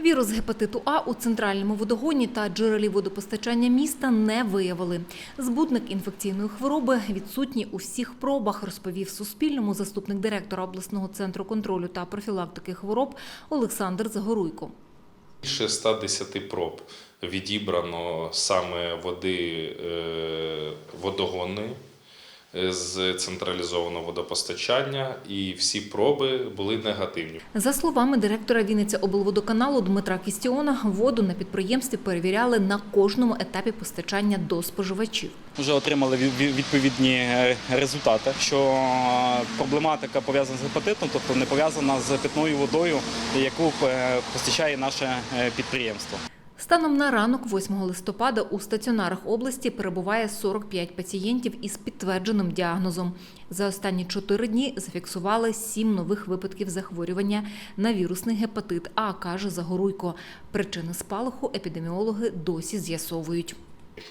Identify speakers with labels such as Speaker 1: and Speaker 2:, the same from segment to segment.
Speaker 1: Вірус гепатиту А у центральному водогоні та джерелі водопостачання міста не виявили. Збутник інфекційної хвороби відсутній у всіх пробах, розповів Суспільному заступник директора обласного центру контролю та профілактики хвороб Олександр Загоруйко.
Speaker 2: Більше 110 проб відібрано саме води е, водогонної з централізованого водопостачання, і всі проби були негативні.
Speaker 1: За словами директора Вінниця облводоканалу Дмитра Кістіона, воду на підприємстві перевіряли на кожному етапі постачання до споживачів.
Speaker 3: Вже отримали від- від- відповідні е, результати, що е, проблематика пов'язана з гепатитом, тобто не пов'язана з питною водою, яку е, постачає наше підприємство.
Speaker 1: Станом на ранок 8 листопада у стаціонарах області перебуває 45 пацієнтів із підтвердженим діагнозом. За останні чотири дні зафіксували сім нових випадків захворювання на вірусний гепатит А, каже Загоруйко. Причини спалаху епідеміологи досі з'ясовують.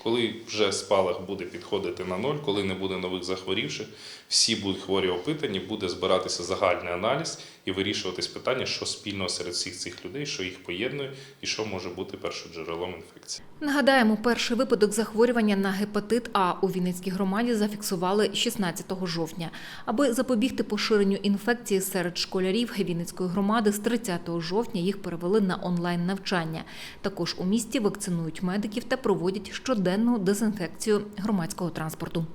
Speaker 2: Коли вже спалах буде підходити на ноль, коли не буде нових захворівших, всі будуть хворі опитані, буде збиратися загальний аналіз і вирішуватись питання, що спільного серед всіх цих людей, що їх поєднує і що може бути першоджерелом інфекції.
Speaker 1: Нагадаємо, перший випадок захворювання на гепатит А у Вінницькій громаді зафіксували 16 жовтня. Аби запобігти поширенню інфекції серед школярів Вінницької громади, з 30 жовтня їх перевели на онлайн навчання. Також у місті вакцинують медиків та проводять щоденну дезінфекцію громадського транспорту.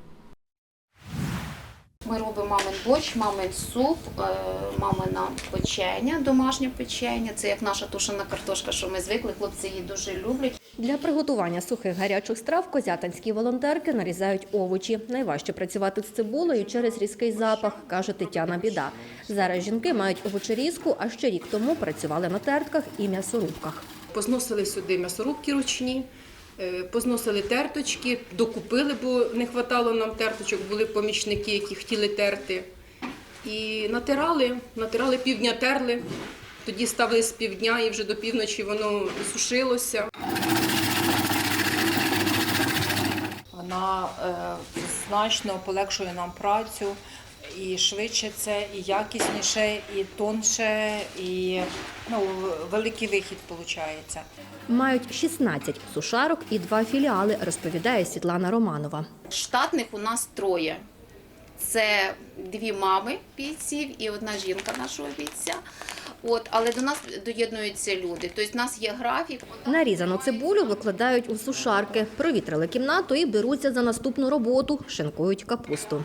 Speaker 4: Ми робимо мамин борщ, мамин суп, е, мамина печення, домашнє печення. Це як наша тушена картошка, що ми звикли. Хлопці її дуже люблять.
Speaker 5: Для приготування сухих гарячих страв козятинські волонтерки нарізають овочі. Найважче працювати з цибулею через різкий запах, каже Тетяна Біда. Зараз жінки мають овочерізку, а ще рік тому працювали на тертках і м'ясорубках.
Speaker 6: Позносили сюди м'ясорубки ручні, позносили терточки, докупили, бо не вистачало нам терточок, були помічники, які хотіли терти. І натирали, натирали півдня терли, тоді ставили з півдня і вже до півночі воно сушилося.
Speaker 7: Вона е, значно полегшує нам працю і швидше це, і якісніше, і тонше, і ну, великий вихід виходить.
Speaker 5: Мають 16 сушарок і два філіали, розповідає Світлана Романова.
Speaker 4: Штатних у нас троє. Це дві мами бійців і одна жінка нашого бійця. От, але до нас доєднуються люди. Тобто, в нас є графік.
Speaker 5: Нарізану цибулю викладають у сушарки, провітрили кімнату і беруться за наступну роботу, шинкують капусту.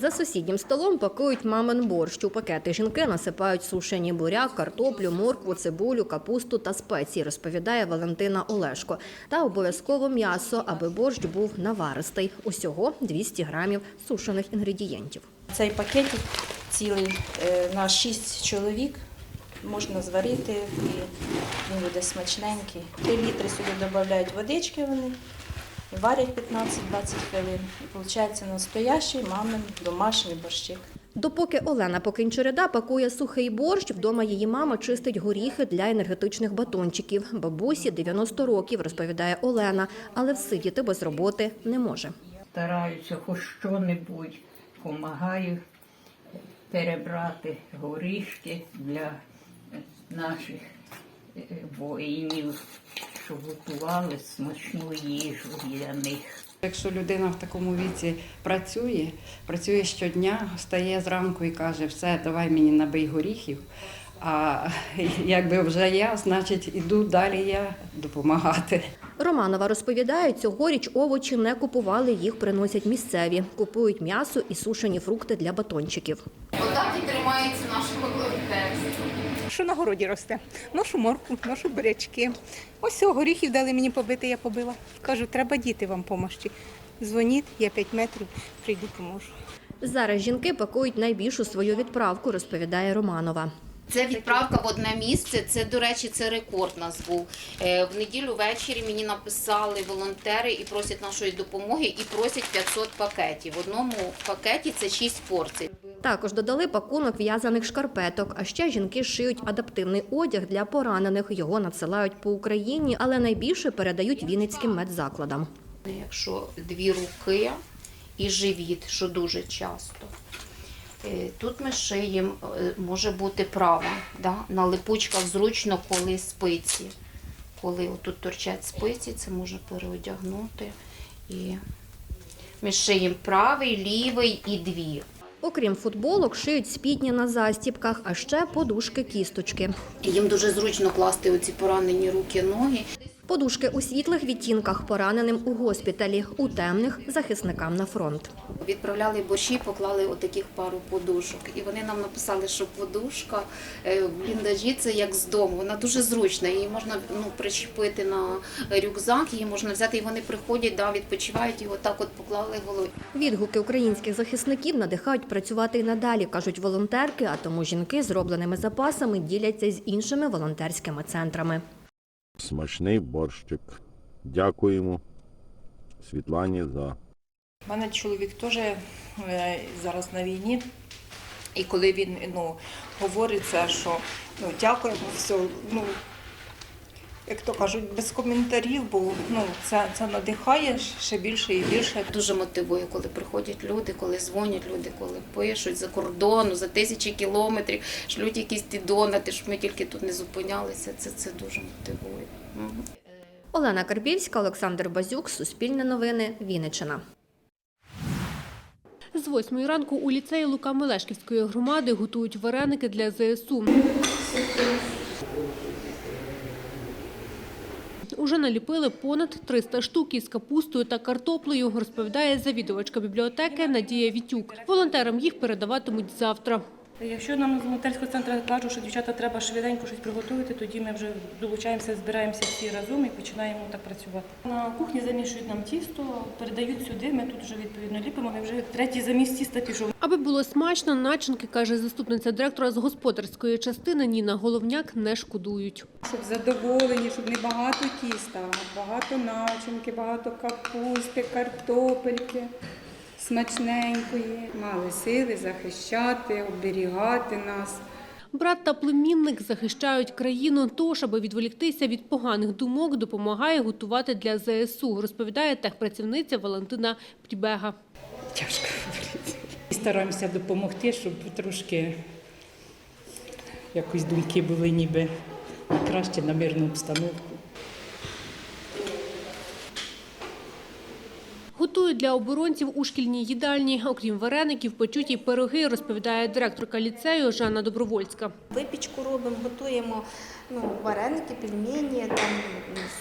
Speaker 5: За сусіднім столом пакують мамин борщ. У пакети жінки насипають сушені буряк, картоплю, моркву, цибулю, капусту та спеції, розповідає Валентина Олешко. Та обов'язково м'ясо, аби борщ був наваристий. Усього 200 грамів сушених інгредієнтів.
Speaker 8: Цей пакетик цілий е, на 6 чоловік можна зварити і він буде смачненький. 3 літри сюди додають водички вони, варять 15-20 хвилин. І виходить настоящий мамин домашній борщик.
Speaker 5: Допоки Олена Покинчереда пакує сухий борщ, вдома її мама чистить горіхи для енергетичних батончиків. Бабусі 90 років, розповідає Олена, але всидіти без роботи не може.
Speaker 9: стараюся хоч що-небудь, допомагаю перебрати горішки для наших е, воїнів, щоб готували смачну їжу для них.
Speaker 10: Якщо людина в такому віці працює, працює щодня, встає зранку і каже, все, давай мені набий горіхів. А якби вже я, значить, іду далі я допомагати.
Speaker 5: Романова розповідає, цьогоріч овочі не купували, їх приносять місцеві. Купують м'ясо і сушені фрукти для батончиків.
Speaker 4: Отак і тримається.
Speaker 11: Що на городі росте? Ношу морку, ношу бурячки. Ось горіхів дали мені побити, я побила. Кажу, треба діти вам помощі. Дзвоніть, я 5 метрів, прийду, поможу.
Speaker 5: Зараз жінки пакують найбільшу свою відправку, розповідає Романова.
Speaker 4: Це відправка в одне місце. Це, до речі, це рекорд нас був. Е, В неділю ввечері мені написали волонтери і просять нашої допомоги, і просять 500 пакетів. В одному пакеті це 6 порцій.
Speaker 5: Також додали пакунок в'язаних шкарпеток. А ще жінки шиють адаптивний одяг для поранених. Його надсилають по Україні, але найбільше передають вінницьким медзакладам.
Speaker 4: Якщо дві руки і живіт, що дуже часто. Е, Тут ми шиємо, е, може бути права, да? на липучках зручно, коли спиці. Коли отут торчать спиці, це можна переодягнути. І ми шиємо правий, лівий і дві.
Speaker 5: Окрім футболок, шиють спідні на застібках, а ще подушки кісточки.
Speaker 4: Їм дуже зручно класти оці поранені руки, ноги.
Speaker 5: Подушки у світлих відтінках пораненим у госпіталі, у темних захисникам на фронт.
Speaker 4: Відправляли борщі, поклали отаких пару подушок. І вони нам написали, що подушка е, в бліндажі це як з дому. Вона дуже зручна. Її можна ну, причепити на рюкзак, її можна взяти, і вони приходять, да, відпочивають і отак от поклали голову.
Speaker 5: Відгуки українських захисників надихають працювати й надалі, кажуть волонтерки, а тому жінки зробленими запасами діляться з іншими волонтерськими центрами.
Speaker 12: Смачний борщик. Дякуємо Світлані за
Speaker 7: У мене чоловік теж е, зараз на війні. І коли він ну, говорить що ну, дякуємо, все, ну, як то кажуть, без коментарів, бо ну, це, це надихає ще більше і більше.
Speaker 4: Дуже мотивує, коли приходять люди, коли дзвонять люди, коли пишуть за кордону, за тисячі кілометрів, шлють якісь ті донати, щоб ми тільки тут не зупинялися. Це, це дуже мотивує.
Speaker 5: Олена Карбівська, Олександр Базюк, Суспільне новини, Вінниччина.
Speaker 13: З восьмої ранку у ліцеї Лука Мелешківської громади готують вареники для ЗСУ. Уже наліпили понад 300 штук із капустою та картоплею, розповідає завідувачка бібліотеки Надія Вітюк. Волонтерам їх передаватимуть завтра.
Speaker 14: Якщо нам з волонтерського центру кажуть, що дівчата треба швиденько щось приготувати, тоді ми вже долучаємося, збираємося всі разом і починаємо так працювати. На кухні замішують нам тісто, передають сюди. Ми тут вже відповідно ліпимо. Ми вже третій заміс тіста пішов.
Speaker 13: Аби було смачно, начинки, каже заступниця директора з господарської частини Ніна Головняк, не шкодують.
Speaker 11: Щоб задоволені, щоб не багато тіста, багато начинки, багато капусти, картопельки, смачненької. Мали сили захищати, оберігати нас.
Speaker 13: Брат та племінник захищають країну, тож, аби відволіктися від поганих думок, допомагає готувати для ЗСУ, розповідає техпрацівниця Валентина Прібега.
Speaker 14: Тяжко говорити. Стараємося допомогти, щоб трошки якось думки були ніби краще, на мирну обстановку.
Speaker 13: Готують для оборонців у шкільній їдальні. Окрім вареників, печуть і пироги, розповідає директорка ліцею Жанна Добровольська.
Speaker 8: Випічку робимо, готуємо ну, вареники, пельмені, там,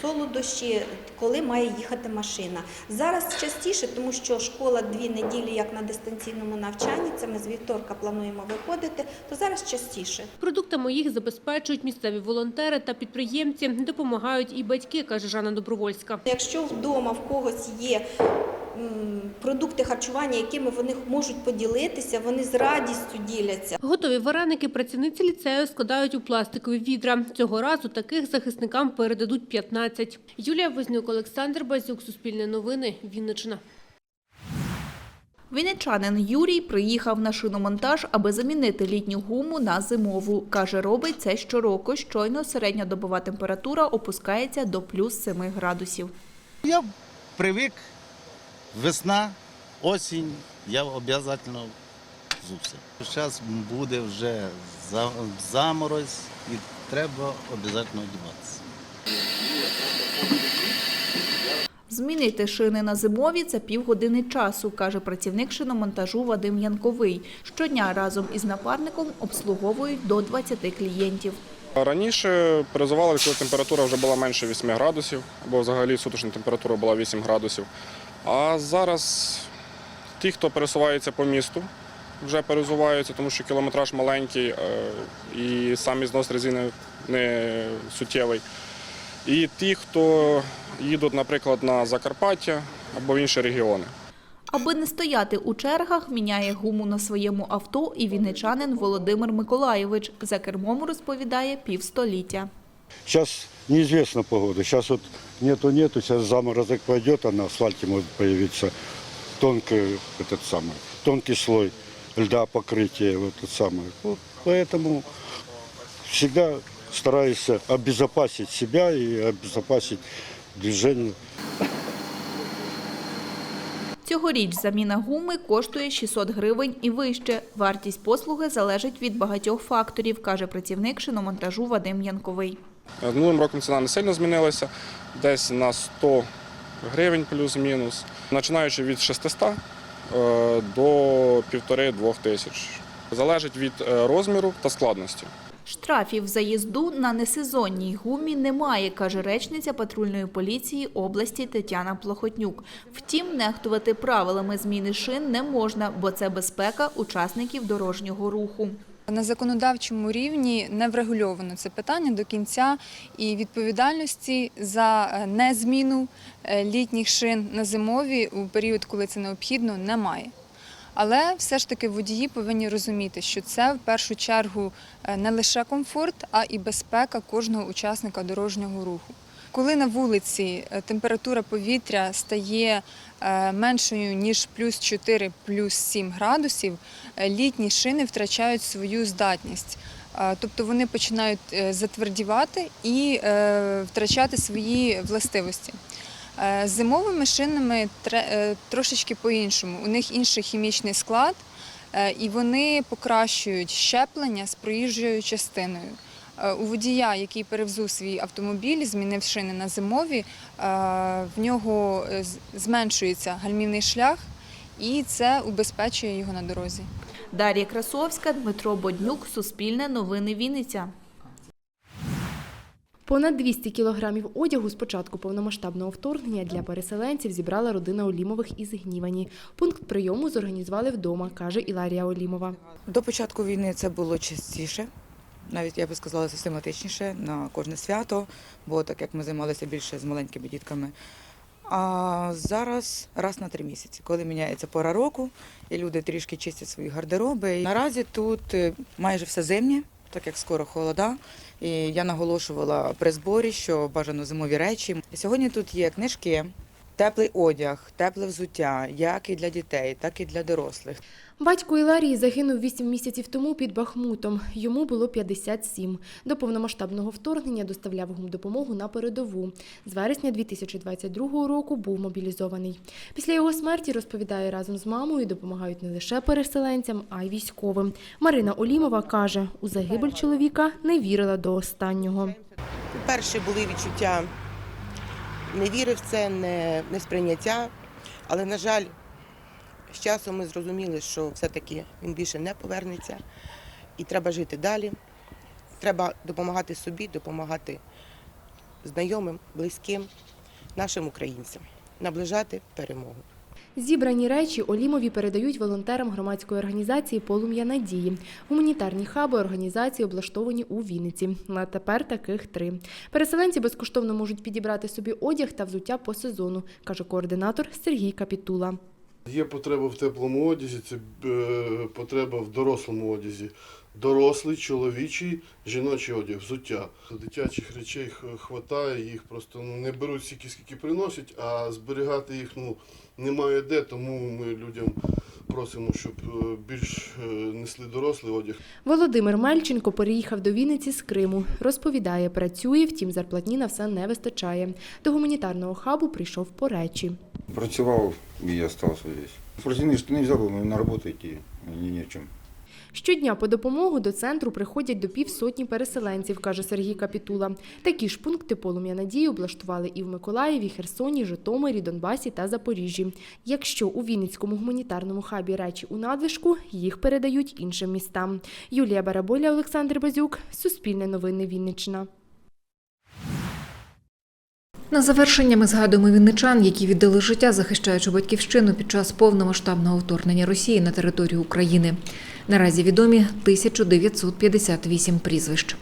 Speaker 8: солодощі, коли має їхати машина. Зараз частіше, тому що школа дві неділі як на дистанційному навчанні, це ми з вівторка плануємо виходити, то зараз частіше.
Speaker 13: Продуктами їх забезпечують місцеві волонтери та підприємці. Допомагають і батьки, каже Жанна Добровольська.
Speaker 8: Якщо вдома в когось є продукти харчування, якими вони можуть поділитися, вони з радістю діляться.
Speaker 13: Готові вареники працівниці ліцею складають у пластикові відра. Цього разу таких захисникам передадуть 15. Юлія Вознюк, Олександр Базюк, Суспільне новини, Вінниччина.
Speaker 15: Вінничанин Юрій приїхав на шиномонтаж, аби замінити літню гуму на зимову. Каже, робить це щороку. Щойно середньодобова температура опускається до плюс 7 градусів.
Speaker 16: Я привик, весна, осінь, я обов'язково взувся. Зараз буде вже заморозь і треба обов'язково одягатися.
Speaker 15: Змінити шини на зимові це півгодини часу, каже працівник шиномонтажу Вадим Янковий. Щодня разом із напарником обслуговують до 20 клієнтів.
Speaker 17: Раніше перезували, коли температура вже була менше 8 градусів, або взагалі суточна температура була 8 градусів. А зараз ті, хто пересувається по місту, вже перезуваються, тому що кілометраж маленький е, і сам ізнос резини не суттєвий. І ті, хто їдуть, наприклад, на Закарпаття або в інші регіони.
Speaker 15: Аби не стояти у чергах, міняє гуму на своєму авто і вінничанин Володимир Миколаєвич. За кермом розповідає півстоліття.
Speaker 18: Сейчас неизвестна погода. Сейчас вот нету-нету, сейчас заморозок пойдет, а на асфальте может появиться тонкий, этот самый, тонкий слой льда покрытия. Вот, этот самый. Вот поэтому всегда стараюсь обезопасить себя и обезопасить движение.
Speaker 15: Цьогоріч заміна гуми коштує 600 гривень і вище. Вартість послуги залежить від багатьох факторів, каже працівник шиномонтажу Вадим Янковий.
Speaker 17: Минулим роком ціна не сильно змінилася, десь на 100 гривень плюс-мінус, починаючи від 600 е, до 1,5-2 тисяч. Залежить від е, розміру та складності.
Speaker 15: Штрафів за їзду на несезонній гумі немає, каже речниця патрульної поліції області Тетяна Плохотнюк. Втім, нехтувати правилами зміни шин не можна, бо це безпека учасників дорожнього руху.
Speaker 19: На законодавчому рівні не врегульовано це питання до кінця, і відповідальності за е, незміну е, літніх шин на зимові у період, коли це необхідно, немає. Але все ж таки водії повинні розуміти, що це в першу чергу е, не лише комфорт, а і безпека кожного учасника дорожнього руху. Коли на вулиці е, температура повітря стає е, меншою ніж плюс 4, плюс 7 градусів, літні шини втрачають свою здатність. Тобто вони починають затвердівати і втрачати свої властивості. Е, зимовими шинами е, трошечки по-іншому. У них інший хімічний склад, е, і вони покращують щеплення з проїжджою частиною. У водія, який перевзув свій автомобіль, змінив шини на зимові, в нього зменшується гальмівний шлях, і це убезпечує його на дорозі.
Speaker 15: Дар'я Красовська, Дмитро Боднюк, Суспільне новини Вінниця.
Speaker 20: Понад 200 кілограмів одягу з початку повномасштабного вторгнення для переселенців зібрала родина Олімових із Гнівані. Пункт прийому зорганізували вдома, каже Іларія Олімова.
Speaker 21: До початку війни це було частіше, навіть я би сказала систематичніше на кожне свято, бо так як ми займалися більше з маленькими дітками. А зараз раз на три місяці, коли міняється пора року, і люди трішки чистять свої гардероби. Наразі тут е, майже все зимнє, так як скоро холода. І я наголошувала при зборі, що бажано зимові речі. Сьогодні тут є книжки, теплий одяг, тепле взуття, як і для дітей, так і для дорослих.
Speaker 20: Батько Іларії загинув 8 місяців тому під Бахмутом. Йому було 57. До повномасштабного вторгнення доставляв гумдопомогу на передову. З вересня 2022 року був мобілізований. Після його смерті, розповідає, разом з мамою допомагають не лише переселенцям, а й військовим. Марина Олімова каже, у загибель чоловіка не вірила до останнього.
Speaker 22: Перші були відчуття не віри в це, не, не сприйняття. Але, на жаль, з часом ми зрозуміли, що все-таки він більше не повернеться і треба жити далі. Треба допомагати собі, допомагати знайомим, близьким, нашим українцям, наближати перемогу.
Speaker 20: Зібрані речі Олімові передають волонтерам громадської організації Полум'я надії. Гуманітарні хаби організації облаштовані у Вінниці. На тепер таких три. Переселенці безкоштовно можуть підібрати собі одяг та взуття по сезону, каже координатор Сергій Капітула.
Speaker 23: Є потреба в теплому одязі, це е, потреба в дорослому одязі. Дорослий, чоловічий, жіночий одяг, взуття. Дитячих речей хватає, їх просто ну, не беруть стільки, скільки приносять, а зберігати їх ну, немає де, тому ми людям просимо, щоб е, більш е, несли дорослий одяг.
Speaker 20: Володимир Мельченко переїхав до Вінниці з Криму. Розповідає, працює, втім зарплатні на все не вистачає. До гуманітарного хабу прийшов по речі.
Speaker 24: Працював і залишився здесь. Спортивні штани взяв, на роботу йти ні, ні в чому.
Speaker 20: Щодня по допомогу до центру приходять до півсотні переселенців, каже Сергій Капітула. Такі ж пункти полум'я надії облаштували і в Миколаєві, Херсоні, Житомирі, Донбасі та Запоріжжі. Якщо у Вінницькому гуманітарному хабі речі у надлишку, їх передають іншим містам. Юлія Бараболя, Олександр Базюк, Суспільне новини Вінниччина.
Speaker 1: На завершення ми згадуємо вінничан, які віддали життя, захищаючи батьківщину під час повномасштабного вторгнення Росії на територію України. Наразі відомі 1958 прізвищ.